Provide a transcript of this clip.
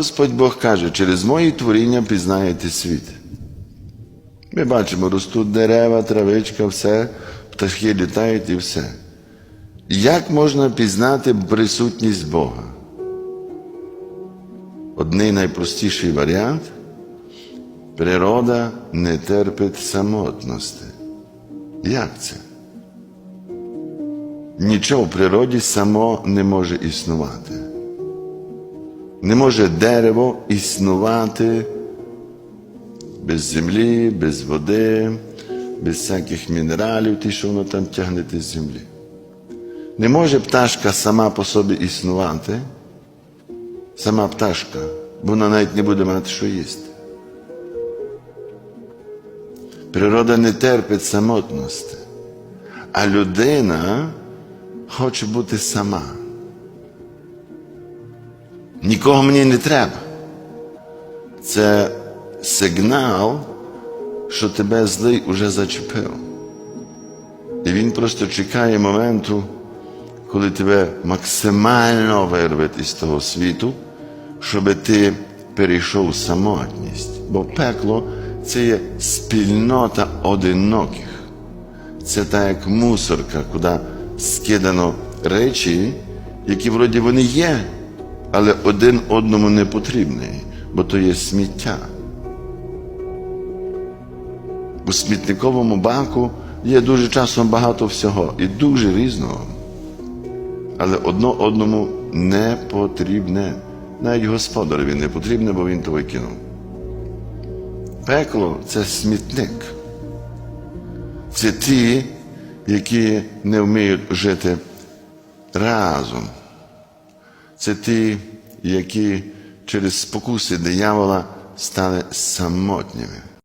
Господь Бог каже, через мої творіння пізнаєте світ. Ми бачимо, ростуть дерева, травичка, все, птахи літають і все. Як можна пізнати присутність Бога? Одний найпростіший варіант природа не терпить самотності. Як це? Нічого в природі само не може існувати. Не може дерево існувати без землі, без води, без всяких мінералів, ті, що воно там тягнете з землі. Не може пташка сама по собі існувати, сама пташка, бо вона навіть не буде мати що їсти. Природа не терпить самотності, а людина хоче бути сама. Нікого мені не треба. Це сигнал, що тебе злий уже зачепив. І він просто чекає моменту, коли тебе максимально вирвуть із того світу, щоб ти перейшов самотність. Бо пекло це є спільнота одиноких. Це так як мусорка, куди скидано речі, які вроді вони є, але один одному не потрібні, бо то є сміття. У смітниковому баку є дуже часом багато всього і дуже різного. Але одно одному не потрібне. Навіть господареві не потрібне, бо він то викинув. Пекло це смітник. Це ті, які не вміють жити разом. Це ті, які через спокуси диявола стали самотніми.